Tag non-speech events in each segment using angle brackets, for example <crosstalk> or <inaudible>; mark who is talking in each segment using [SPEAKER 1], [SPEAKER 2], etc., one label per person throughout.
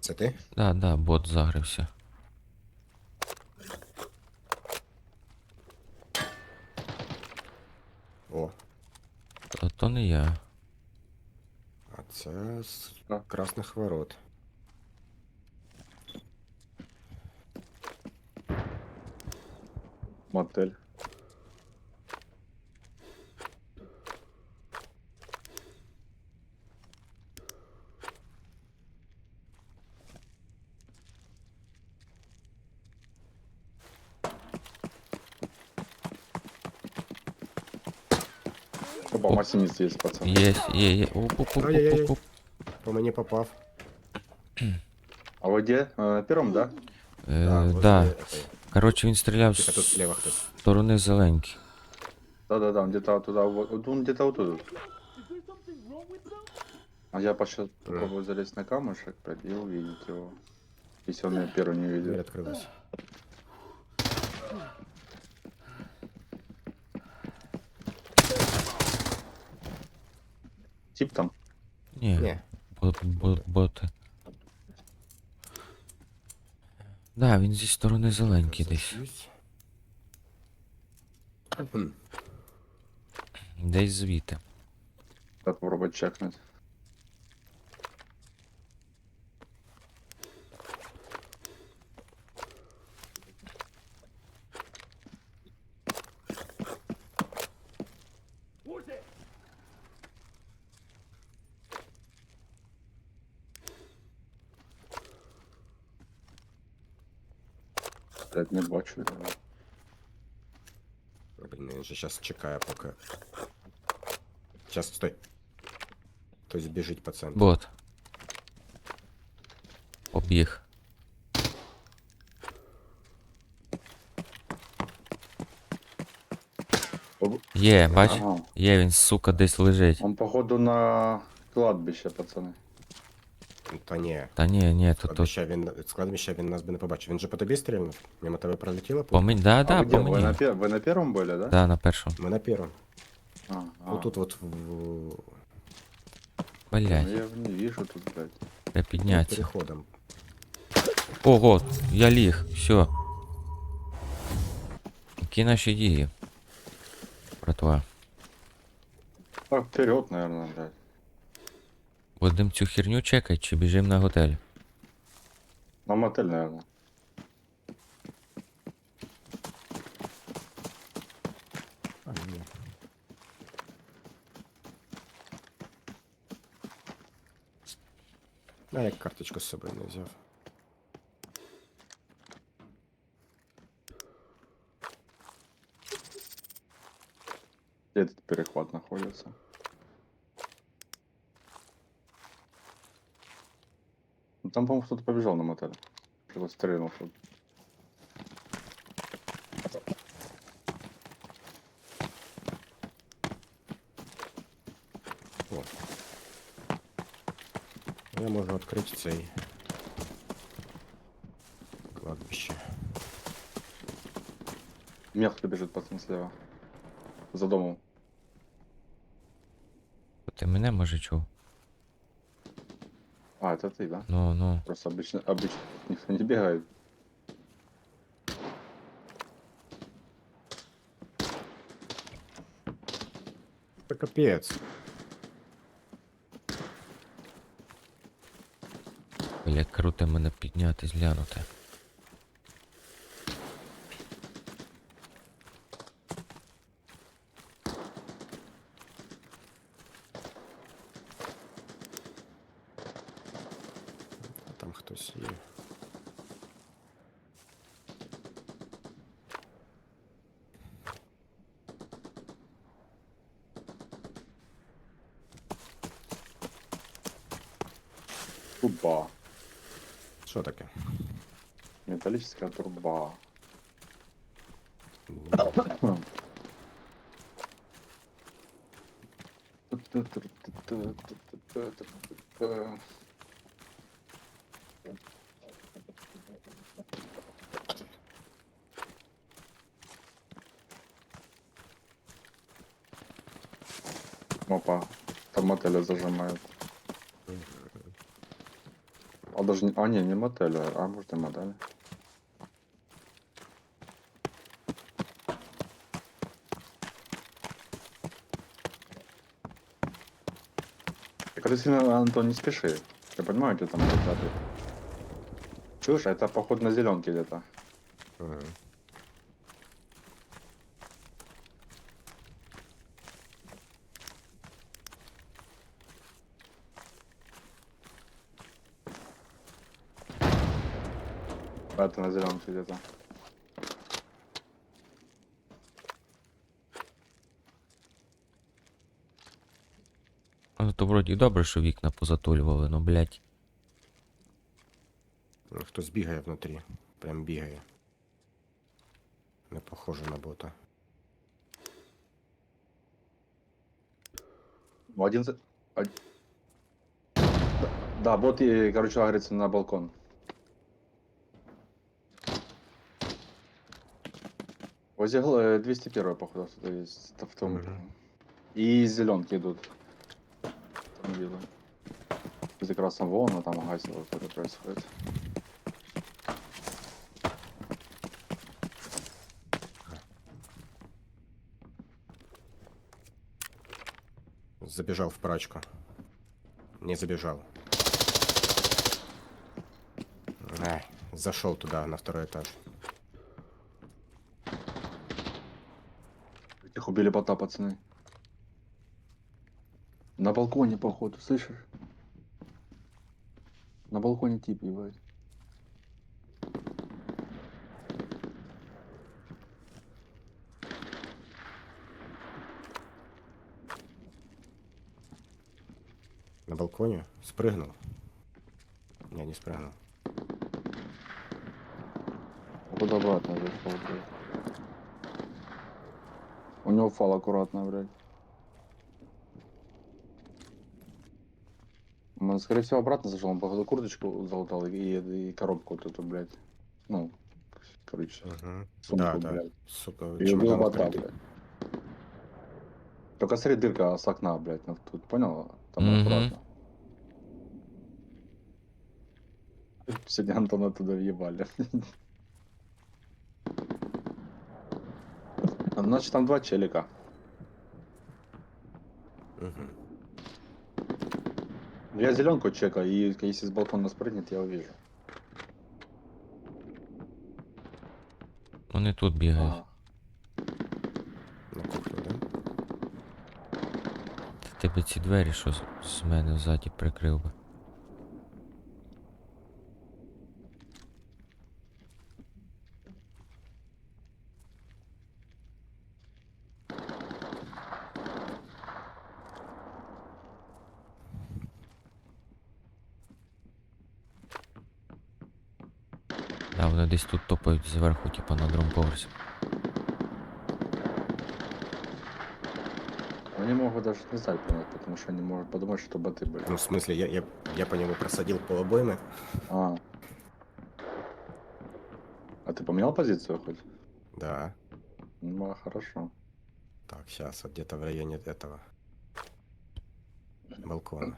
[SPEAKER 1] Це ти?
[SPEAKER 2] Да, да, бот загрився.
[SPEAKER 1] О,
[SPEAKER 2] То, то не я.
[SPEAKER 1] а це з красних ворот.
[SPEAKER 3] Мотель. Опа, массиница есть, пацан.
[SPEAKER 2] Є, є, є. Оп, оп, оп,
[SPEAKER 1] Ай-яй-яй.
[SPEAKER 2] оп, оп.
[SPEAKER 1] По мені попав.
[SPEAKER 3] А вы где? Э, На первом, да?
[SPEAKER 2] Е,
[SPEAKER 1] возле
[SPEAKER 2] да.
[SPEAKER 1] этой.
[SPEAKER 2] Коротше, він стріляв
[SPEAKER 1] Тихо,
[SPEAKER 2] з
[SPEAKER 1] тут слева хтось.
[SPEAKER 2] сторони зеленькі.
[SPEAKER 3] Да-да-да, он где-то туда, вот, вот он где-то вот тут. А я сейчас попробую залезть на камушек, блядь, и увидеть его. Если он меня первый не
[SPEAKER 1] Дверь
[SPEAKER 3] видит.
[SPEAKER 1] відкрилась.
[SPEAKER 3] Тип там.
[SPEAKER 2] Ні,
[SPEAKER 1] Ні.
[SPEAKER 2] бот, бот, боти. Да, він зі сторони зеленький десь. Десь звідти.
[SPEAKER 3] Так, пробувати чекнуть. Блядь, не бачу. його.
[SPEAKER 1] Блін, він же зараз чекає, поки. Зараз, стой. Хтось біжить по центру.
[SPEAKER 2] Бот. Побіг.
[SPEAKER 3] Об-
[SPEAKER 2] Є, бач?
[SPEAKER 3] Ага.
[SPEAKER 2] Є, він, сука, десь лежить.
[SPEAKER 3] Он походу на кладбище, пацаны.
[SPEAKER 1] Та ні.
[SPEAKER 2] Та ні, ні, то то.
[SPEAKER 1] Складбища він, складбища він нас би не побачив. Він же по тобі стрільнув? Мимо тебе пролетіло?
[SPEAKER 2] По мені, да,
[SPEAKER 3] а
[SPEAKER 2] да,
[SPEAKER 3] вы, где?
[SPEAKER 2] по
[SPEAKER 3] Вы, на
[SPEAKER 2] мені.
[SPEAKER 3] пер- вы на первом были, да?
[SPEAKER 2] Да, на першому.
[SPEAKER 1] Ми на першому.
[SPEAKER 3] А, а.
[SPEAKER 1] Отут от в...
[SPEAKER 2] Блять,
[SPEAKER 3] Ну, я не вижу тут, блядь.
[SPEAKER 2] треба піднятися.
[SPEAKER 1] переходом.
[SPEAKER 2] Ого, я ліг, все. Які наші дії? Братва.
[SPEAKER 3] А, вперед, наверное, блядь.
[SPEAKER 2] Будем цю херню чекати чи біжим на готель?
[SPEAKER 3] На мотель, наверное.
[SPEAKER 1] А, ні. А як карточку з собою не взяв.
[SPEAKER 3] Где этот перехват находится? Ну, там, по-моему, кто-то побежал на мотель. Кто-то стрельнул. что-то.
[SPEAKER 1] О. Я можу відкрити цей кладбище.
[SPEAKER 3] Мех кто бежит, пацан, слева. За домом.
[SPEAKER 2] Ти мене може чув?
[SPEAKER 3] Это ты, да?
[SPEAKER 2] Ну, ну.
[SPEAKER 3] Просто обычно, обычно никто не бегает.
[SPEAKER 1] Та капець.
[SPEAKER 2] Бля, круто мене підняти, зглянути.
[SPEAKER 3] Труба.
[SPEAKER 1] Що таке?
[SPEAKER 3] Металлическая труба. Опа, там мотеля зажимают. А даже. А, не, не мотель, а, а может и мотель. Так ты сильно, Антон, не спеши. Я понимаю, где там результаты. Чушь, это поход на зеленке где-то.
[SPEAKER 1] Мгм.
[SPEAKER 3] Это на зеленке где-то.
[SPEAKER 2] Але то вроді добре, що вікна позатулювали, ну блять.
[SPEAKER 1] Ну, Хтось бігає внутрі. Прям бігає. Не похоже на бота.
[SPEAKER 3] Ну, один... за- од- Да, да, бот, и, короче, агрится на балкон. Возле гл- э, 201 походу, что есть в том.
[SPEAKER 1] Мгм.
[SPEAKER 3] И зеленки идут. Там. Из красного волна там гасило, что это происходит.
[SPEAKER 1] Забежал в прачку. Не забежал. Ай, зашел туда, на второй этаж.
[SPEAKER 3] Убили бота, пацаны. На балконе, походу, слышишь? На балконе тип ебать.
[SPEAKER 1] На балконе спрыгнул. Не, не спрыгнул.
[SPEAKER 3] Куда обратно зашел, блядь. У него фал аккуратно, блядь. Он, скорее всего, обратно зашел, он, походу, курточку залутал и, и коробку вот эту, блядь. Ну, короче,
[SPEAKER 1] Мгм.
[SPEAKER 3] сумку,
[SPEAKER 1] да, да.
[SPEAKER 3] блядь.
[SPEAKER 1] Сука,
[SPEAKER 3] И убил
[SPEAKER 1] чемодан
[SPEAKER 3] бота, блядь. Только смотри, дырка с окна, блядь, ну, тут, понял? Там
[SPEAKER 2] Мгм.
[SPEAKER 3] аккуратно. Сегодня Антона туда въебали. <laughs> Значит, там два челика.
[SPEAKER 1] Мгм.
[SPEAKER 3] Я зеленку чекаю, и если с балкона спрыгнет, я увижу.
[SPEAKER 2] Вони тут бігають.
[SPEAKER 3] Ага.
[SPEAKER 1] На кухню, да?
[SPEAKER 2] Ти би ці двері, що з- з мене ззаді прикрив би. Десь тут топають зверху, типа на другому поверсі.
[SPEAKER 3] Они могут даже не знать понять, потому что они могут подумать, что боты были.
[SPEAKER 1] Ну, в смысле, я, я, я по нему просадил полобоймы.
[SPEAKER 3] А. А ты поменял позицию хоть?
[SPEAKER 1] Да.
[SPEAKER 3] Ну, а, хорошо.
[SPEAKER 1] Так, сейчас, вот где-то в районе этого балкона.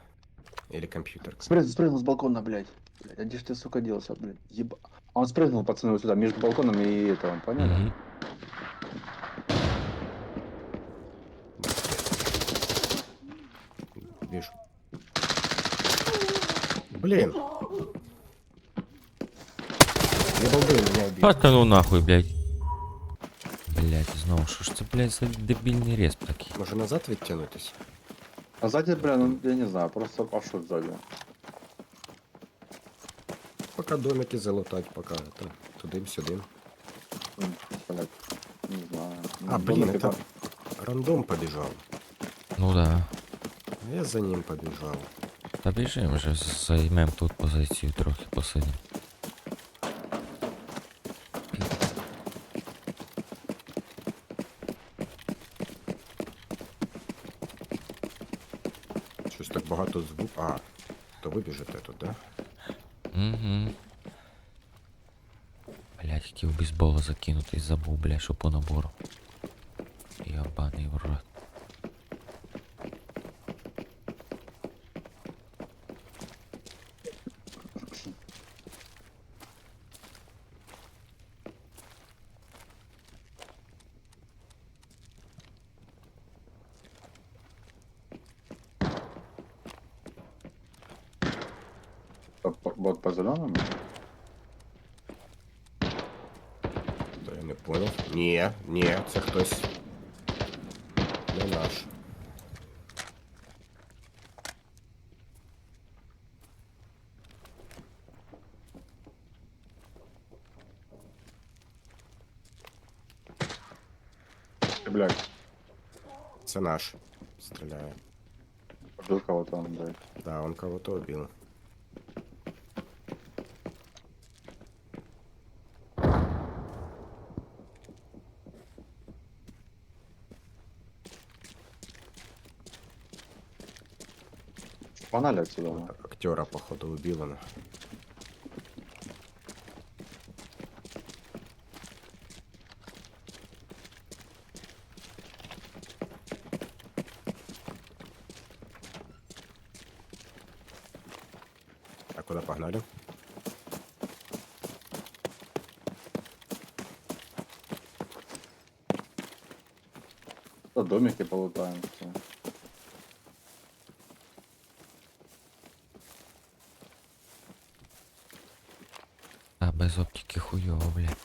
[SPEAKER 1] Или компьютер. кстати.
[SPEAKER 3] Спрыгнул, спрыгнул с балкона, блядь. Блядь, а где ж ты, сука, делся, блядь? Еба... А он спрыгнул, пацаны, вот сюда, между балконом и этого, поняли?
[SPEAKER 2] Угу.
[SPEAKER 1] Вижу. Блин. Не балды меня убили.
[SPEAKER 2] А та ну нахуй, блядь. Блядь, знову, що ж це, блядь, за дебільний респ такий?
[SPEAKER 1] Може назад відтягнутись?
[SPEAKER 3] А сзади, бля, ну, я не знаю, просто а что сзади?
[SPEAKER 1] Пока домики залутать, пока это тудым-сюдым.
[SPEAKER 3] М, Блядь, не знаю.
[SPEAKER 1] А,
[SPEAKER 3] Ну,
[SPEAKER 1] блин,
[SPEAKER 3] домики
[SPEAKER 1] это
[SPEAKER 3] там-
[SPEAKER 1] рандом побежал.
[SPEAKER 2] Ну да.
[SPEAKER 1] Я за ним побежал.
[SPEAKER 2] Та біжим вже, займем тут позицію трохи посидим.
[SPEAKER 1] Щось так багато звук. А, то ви біжите тут, да?
[SPEAKER 2] Угу. Блять, хотів бейсбола закинути і забув, бля, що по набору. Ябаний в рот.
[SPEAKER 3] Блядь,
[SPEAKER 1] Це наш. Стріляє.
[SPEAKER 3] убил кого-то он, блядь.
[SPEAKER 1] Да, он кого-то убил.
[SPEAKER 3] Погнали отсюда.
[SPEAKER 1] Актера, походу, убил он. А куда погнали?
[SPEAKER 3] Да, домики полутаем. Все.
[SPEAKER 2] А без оптики хуйово, блядь.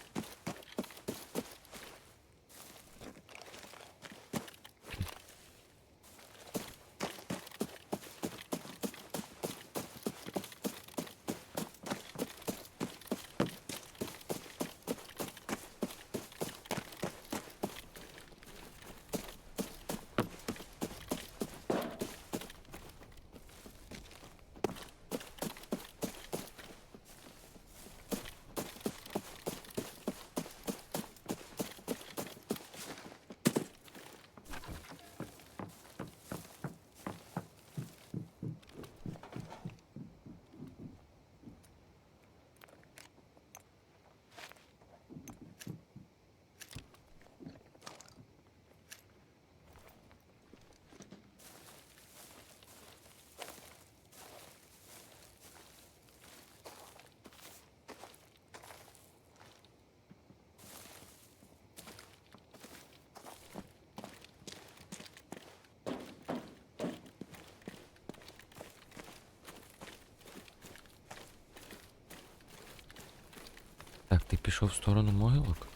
[SPEAKER 2] Ти пішов в сторону могилок?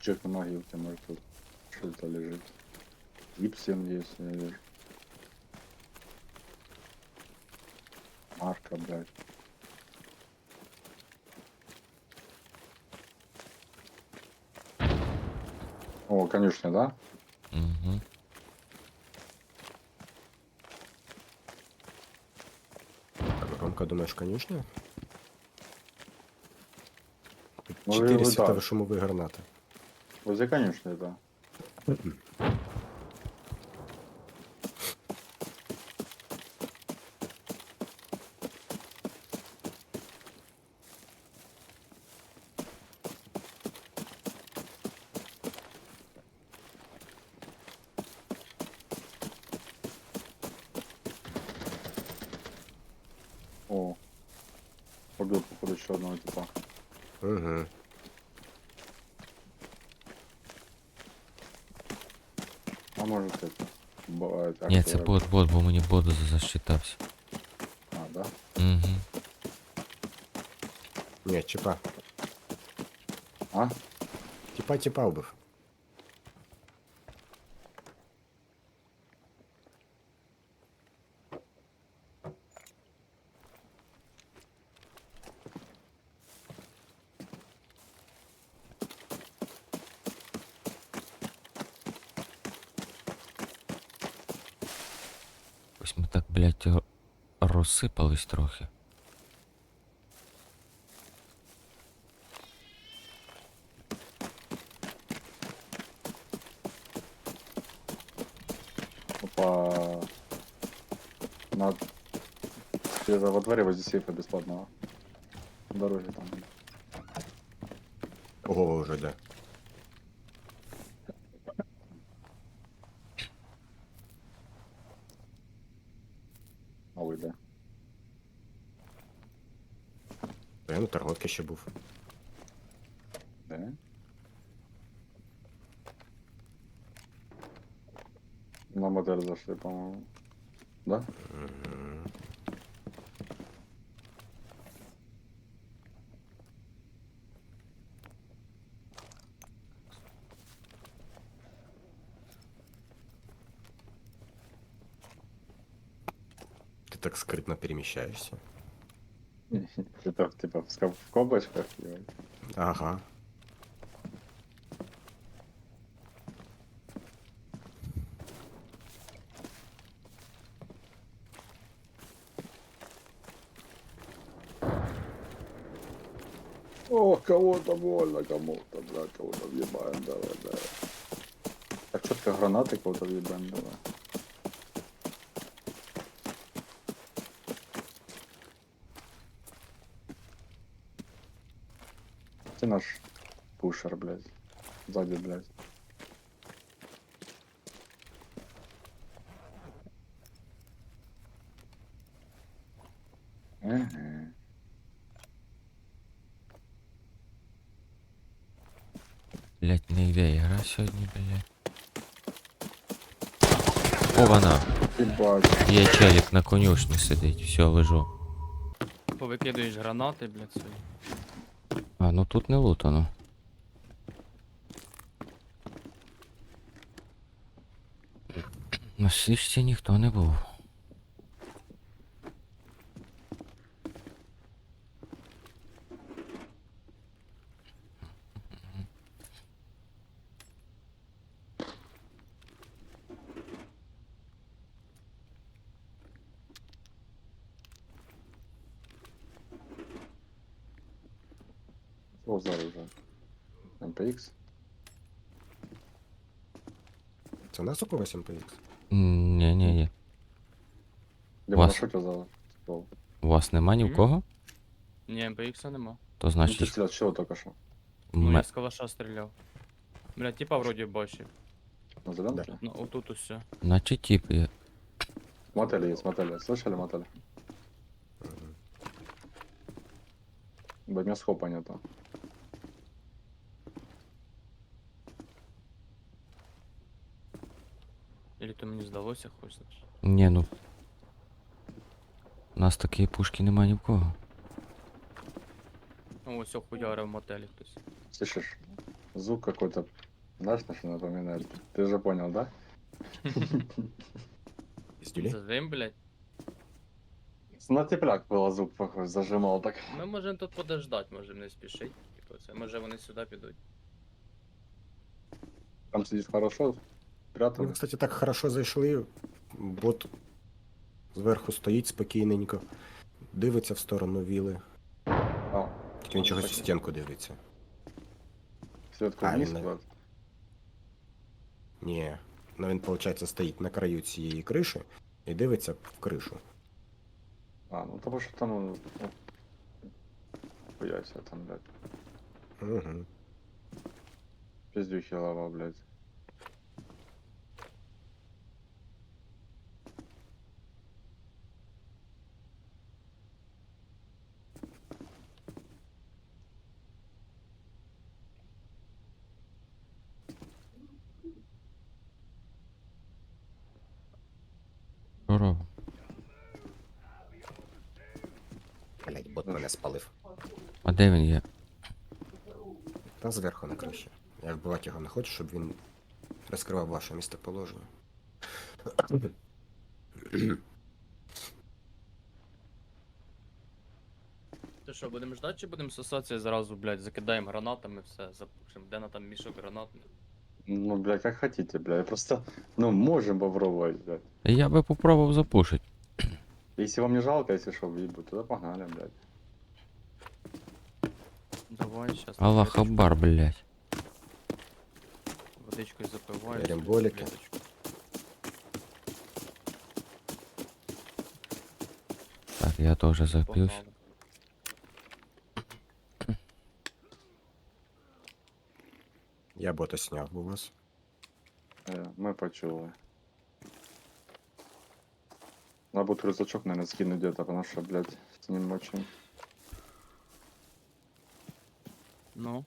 [SPEAKER 3] Чек на могилке, может тут что-то лежит. Гипсин есть, я вижу. Марка, блядь. О, конечно, да?
[SPEAKER 2] Угу.
[SPEAKER 1] Ромка, думаешь, конюшня? Тут
[SPEAKER 3] световые
[SPEAKER 1] Чотири гранаты.
[SPEAKER 3] Возле конечно, да. О, убил, походу, еще одного типа.
[SPEAKER 1] Угу.
[SPEAKER 3] А может это... бо- это
[SPEAKER 2] Ні, це бот, бот, бо мені бот засчитався.
[SPEAKER 3] А, да?
[SPEAKER 2] Угу.
[SPEAKER 1] Ні, чіпа.
[SPEAKER 3] А?
[SPEAKER 1] Тіпа тіпа вбив.
[SPEAKER 2] Ось ми так, блядь, ро- розсипались трохи.
[SPEAKER 3] Опа. На... Где-то во дворе возле сейфа бесплатного. На там.
[SPEAKER 1] Ого, вже де. ще був.
[SPEAKER 3] Да. На мотель зашли, по-моему, Да?
[SPEAKER 1] Ты так скрытно перемещаешься.
[SPEAKER 3] Это типа в ебать.
[SPEAKER 1] Ага.
[SPEAKER 3] О, кого-то больно, кому-то, блядь, кого-то въебаем, давай, давай. Так четко гранаты кого-то въебаем, давай. Ты наш пушер, блядь. Сзади, блядь. Ага.
[SPEAKER 2] Блять, не йде ігра сьогодні, блять. О, вона.
[SPEAKER 3] Ебать.
[SPEAKER 2] Є челік на конюшні сидить, все, лежу.
[SPEAKER 4] Повикидуєш гранати, блядь, свої.
[SPEAKER 2] А, ну тут не лутано. На сішці ніхто не був.
[SPEAKER 3] Что за оружие? МПХ?
[SPEAKER 1] Це у нас у когось МПХ?
[SPEAKER 2] Ні, ні, ні.
[SPEAKER 3] Дима,
[SPEAKER 2] Вас.
[SPEAKER 3] на что это за ствол?
[SPEAKER 2] У вас нема ні в
[SPEAKER 4] Мгм.
[SPEAKER 2] кого?
[SPEAKER 4] Ні, МПХ нема.
[SPEAKER 2] То
[SPEAKER 3] Ну, ты
[SPEAKER 2] значить.
[SPEAKER 3] стрелял, с чего только что?
[SPEAKER 4] Ну,
[SPEAKER 2] ме-
[SPEAKER 4] я з калаша стріляв. Блядь, типа вроді бачив.
[SPEAKER 3] На зеленке?
[SPEAKER 4] Ну, отут усе.
[SPEAKER 2] Наче тип є.
[SPEAKER 3] Мотели есть, мотели. Слышали мотели?
[SPEAKER 1] Мгм.
[SPEAKER 3] Да, у меня схопа нету.
[SPEAKER 4] Или то мені здалося, хоч знаєш.
[SPEAKER 2] Ні, ну. У нас такої пушки нема ні в кого.
[SPEAKER 4] Ну, ось хуярив в мотелі хтось.
[SPEAKER 3] Слышишь? Звук какой-то, знаешь, на что напоминает? Ты же понял, да?
[SPEAKER 1] Пиздюлей?
[SPEAKER 4] Зажим, блядь.
[SPEAKER 3] На тепляк было звук похож, зажимал так.
[SPEAKER 4] Ми можемо тут подождать, можемо не спішить. Типу це. Може вони сюди підуть.
[SPEAKER 3] Там сидишь хорошо,
[SPEAKER 1] Ми,
[SPEAKER 3] спрятан.
[SPEAKER 1] кстати, так хорошо зайшли. Бот зверху стоїть спокійненько, дивиться в сторону віли.
[SPEAKER 3] А,
[SPEAKER 1] Тільки він чогось в стінку дивиться.
[SPEAKER 3] светку
[SPEAKER 1] А,
[SPEAKER 3] вниз
[SPEAKER 1] він не-
[SPEAKER 3] куда-то.
[SPEAKER 1] Ні. Ну він, виходить, стоїть на краю цієї криші і дивиться в кришу.
[SPEAKER 3] А, ну потому что там... ну, ну, там, блядь.
[SPEAKER 1] Угу.
[SPEAKER 3] Пиздюхи лава, блядь.
[SPEAKER 2] Що робимо?
[SPEAKER 1] Блять, бот мене спалив.
[SPEAKER 2] А де він є?
[SPEAKER 1] Та зверху на криші. Я вбивати його не хочу, щоб він розкривав ваше місцеположення.
[SPEAKER 4] Ти що, будемо ждати чи будемо сосатися зразу, блядь, закидаємо гранатами, все, запушимо. Де на там мішок гранат?
[SPEAKER 3] Ну, блядь, как хотите, блядь. Просто, ну, можем попробовать, блядь.
[SPEAKER 2] Я би попробував запушити.
[SPEAKER 3] Если вам не жалко, если что, въебут, тогда погнали, блядь.
[SPEAKER 4] Давай, сейчас.
[SPEAKER 2] Аллах Абар, блядь.
[SPEAKER 4] Водичкой запиваю. Ремболики.
[SPEAKER 2] Так, я тоже
[SPEAKER 4] запьюсь.
[SPEAKER 1] Я бота сняв у вас.
[SPEAKER 3] Е, Ми почули. Мабуть, рюкзачок, наверное, скину где-то, потому що, блядь, с ним очень.
[SPEAKER 4] Ну.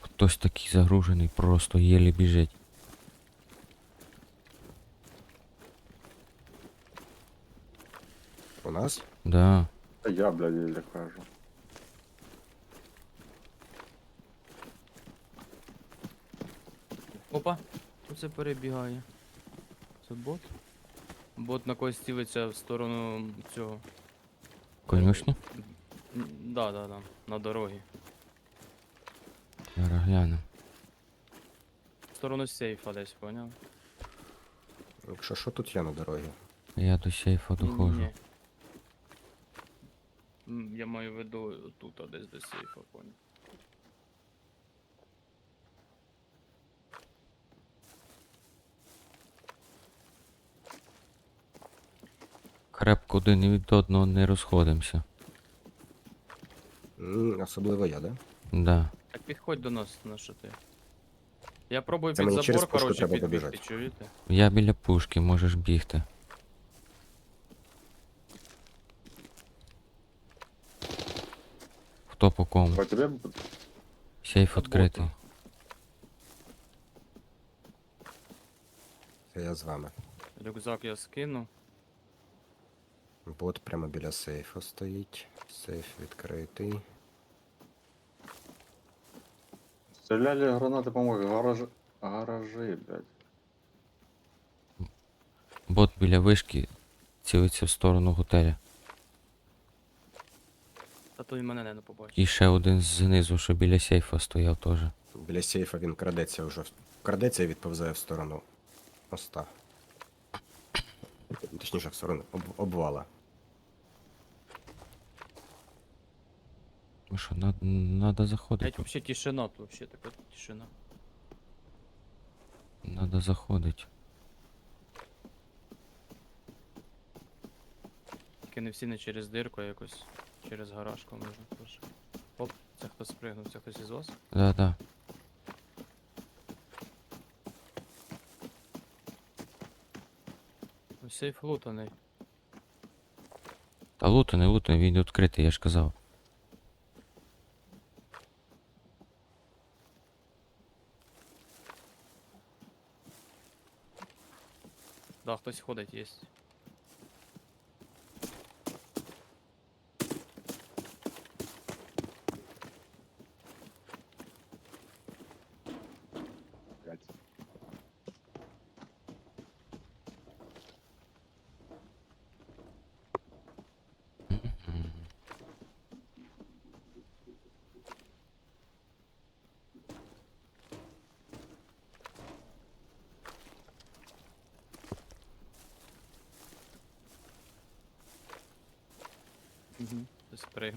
[SPEAKER 2] Хтось такий загружений, просто єлі біжить.
[SPEAKER 1] У нас?
[SPEAKER 2] Да.
[SPEAKER 3] Да я, блядь, еле хожу.
[SPEAKER 4] Опа, хто це перебігає? Це бот? Бот на когось цілиться в сторону цього.
[SPEAKER 2] Конюшню?
[SPEAKER 4] М, Да, да, да. На дорогі.
[SPEAKER 2] Зараз гляну.
[SPEAKER 4] В сторону сейфа десь, поняв?
[SPEAKER 1] Якщо що тут є на дорогі?
[SPEAKER 2] Я до сейфа доходжу.
[SPEAKER 4] Ні-ні-ні. М, Я маю в виду тут, а десь до сейфа, поняв.
[SPEAKER 2] Крепко один від одного не розходимося.
[SPEAKER 1] М, Особливо я, да?
[SPEAKER 2] Да.
[SPEAKER 4] Так підходь до нас, на що ти? Я пробую
[SPEAKER 1] Це
[SPEAKER 4] під
[SPEAKER 1] мені через
[SPEAKER 4] забор,
[SPEAKER 1] пушку
[SPEAKER 4] коротше,
[SPEAKER 1] треба
[SPEAKER 4] підбігти,
[SPEAKER 1] добіжати.
[SPEAKER 4] чуєте?
[SPEAKER 2] Я біля пушки, можеш бігти. Хто по кому?
[SPEAKER 3] По тебе б-
[SPEAKER 2] Сейф відкритий.
[SPEAKER 1] Це я з вами.
[SPEAKER 4] Рюкзак я скину.
[SPEAKER 1] Бот прямо біля сейфу стоїть. Сейф відкритий.
[SPEAKER 3] стреляли гранаты, по-моему, гаражи, гаражи, блядь.
[SPEAKER 2] Бот біля вишки цілиться в сторону готеля.
[SPEAKER 4] Та то й мене не побачив.
[SPEAKER 2] І ще один знизу, що біля сейфа стояв теж.
[SPEAKER 1] Біля сейфа він крадеться вже. в- Крадеться і відповзає в сторону моста. Точніше, в сторону об- обвала.
[SPEAKER 2] Ну що, на- надо
[SPEAKER 4] Геть
[SPEAKER 2] заходити.
[SPEAKER 4] вообще тишина, тут вообще така тишина.
[SPEAKER 2] Надо заходити.
[SPEAKER 4] Тільки не всі не через дирку, а якось через гаражку можна теж. Оп, це хтось спригнув, це хтось із вас?
[SPEAKER 2] Да-да.
[SPEAKER 4] Ну, Сейф лутаний.
[SPEAKER 2] Та лутаний, лутаний, він відкритий, я ж казав.
[SPEAKER 4] Да, хтось ходить, єсть.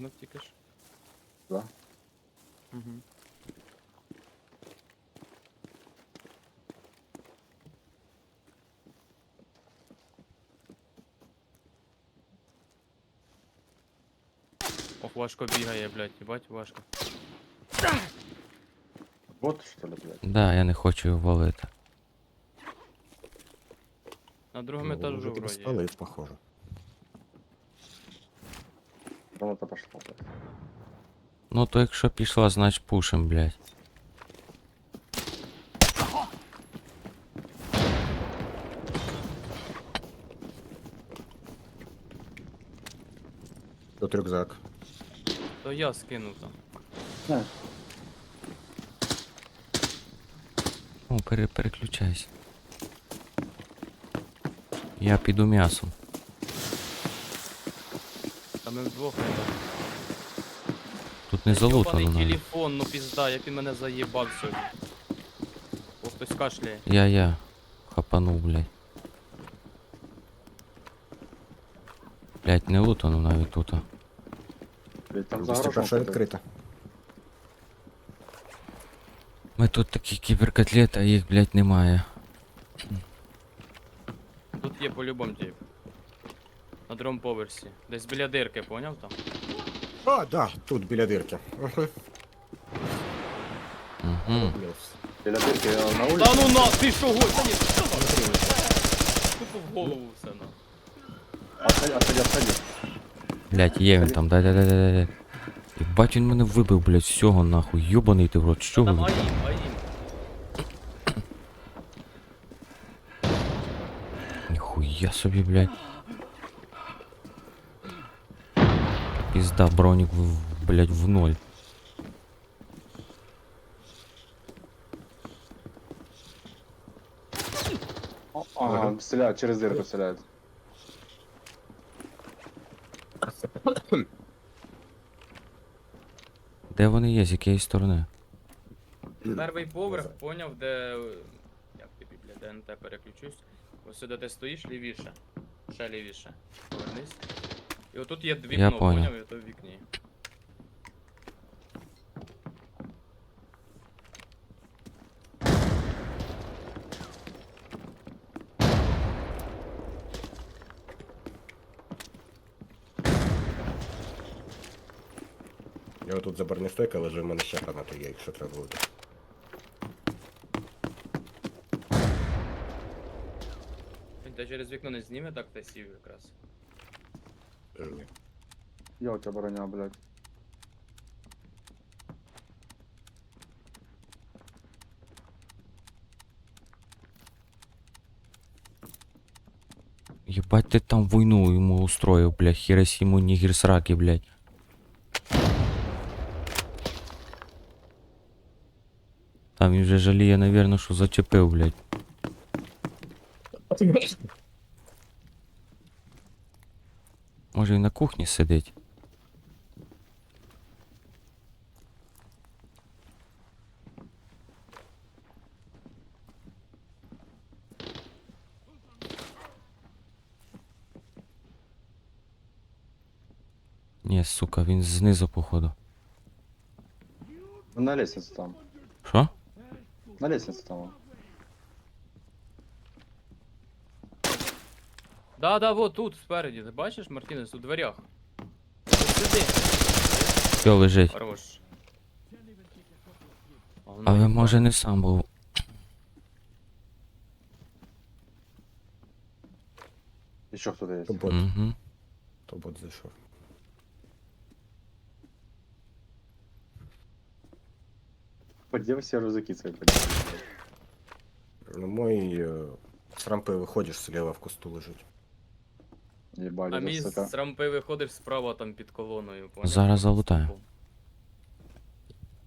[SPEAKER 4] Хтось спригнув тільки ж.
[SPEAKER 3] Да.
[SPEAKER 4] Угу. Ох, важко бігає, блядь, їбать, важко.
[SPEAKER 3] Вот что ли, блядь.
[SPEAKER 2] Да, я не хочу його валити.
[SPEAKER 4] На другому
[SPEAKER 1] Ну,
[SPEAKER 4] етажу
[SPEAKER 1] вже тебе
[SPEAKER 4] вроді.
[SPEAKER 1] спалив, похоже.
[SPEAKER 3] Граната пошла, блядь.
[SPEAKER 2] Ну то якщо пішла, значить пушим, блядь.
[SPEAKER 1] Тут рюкзак.
[SPEAKER 4] То я скинув там.
[SPEAKER 2] Ну, пере, переключайся. Я піду м'ясом.
[SPEAKER 4] Та ми вдвох не так.
[SPEAKER 2] Тут не залутано
[SPEAKER 4] Йобаний
[SPEAKER 2] навіть.
[SPEAKER 4] телефон, ну пізда, як він мене заїбав сьогодні. О, хтось кашляє.
[SPEAKER 2] Я, я. Хапанув, блядь. Блядь, не лутано навіть тут.
[SPEAKER 3] блядь, там за
[SPEAKER 1] 201
[SPEAKER 3] гаражом.
[SPEAKER 1] відкрита.
[SPEAKER 2] Ми тут такі кіберкотлети, а їх, блядь, немає.
[SPEAKER 4] Тут є по-любому тип. На другому поверсі. Десь біля дирки, поняв там?
[SPEAKER 1] А, да, тут біля дирки. Угу.
[SPEAKER 2] Угу.
[SPEAKER 3] Біля дырки я на
[SPEAKER 4] Та ну на, ти що гой? Та ні, Тупо в голову все на.
[SPEAKER 3] Отходи, отходи, отходи.
[SPEAKER 2] Блядь, є він там, дай дай дай дай дай. Єбать він мене вибив, блядь, з всього нахуй. Йобаний ти в рот, що
[SPEAKER 4] Там
[SPEAKER 2] ви?
[SPEAKER 4] аїм, аїм.
[SPEAKER 2] Ніхуя собі, блядь. Пізда, бронік, в, блядь, в ноль.
[SPEAKER 3] Ага, стреляют, через дырку стреляют.
[SPEAKER 2] Де вони є, з якої сторони?
[SPEAKER 4] Перший поверх, поняв, де. Як тобі, бля, де НТ переключусь. Ось сюди ти стоїш лівіше. Ще лівіше. Повернись. І отут є вікно,
[SPEAKER 2] поняв.
[SPEAKER 4] поняв, і то в вікні.
[SPEAKER 1] Я отут за барнестойкою лежу, в мене ще гранати є, якщо треба буде.
[SPEAKER 4] Він через вікно не зніме, так ти сів якраз.
[SPEAKER 1] Ні.
[SPEAKER 3] Я у тебя броня, блядь.
[SPEAKER 2] Єбать ти там війну йому устроїв, блядь, Хіросіму Нігірсраки, блядь. Там він вже жаліє, навірно, що зачепив, блядь. Може він на кухні сидить. Ні, сука, він знизу, походу.
[SPEAKER 3] На лестнице там.
[SPEAKER 2] Що?
[SPEAKER 3] На лестнице там.
[SPEAKER 4] Да, да, вот тут, спереді. Ти бачиш, Мартінес, у дверях. Тут сиди.
[SPEAKER 2] Все лежить.
[SPEAKER 4] Хорош. воно
[SPEAKER 2] Але
[SPEAKER 4] їбать.
[SPEAKER 2] може не сам був.
[SPEAKER 3] Еще кто-то есть.
[SPEAKER 1] То бот,
[SPEAKER 2] Угу.
[SPEAKER 1] то бот зайшов.
[SPEAKER 3] Где вы все рюкзаки свои поделили?
[SPEAKER 1] Ну, мой э, с рампы выходишь, слева в кусту лежить.
[SPEAKER 3] Ебать,
[SPEAKER 4] А мій
[SPEAKER 3] сука.
[SPEAKER 4] з рампи виходив справа там під колоною. поняв?
[SPEAKER 2] Зараз залутаю.
[SPEAKER 4] Типу,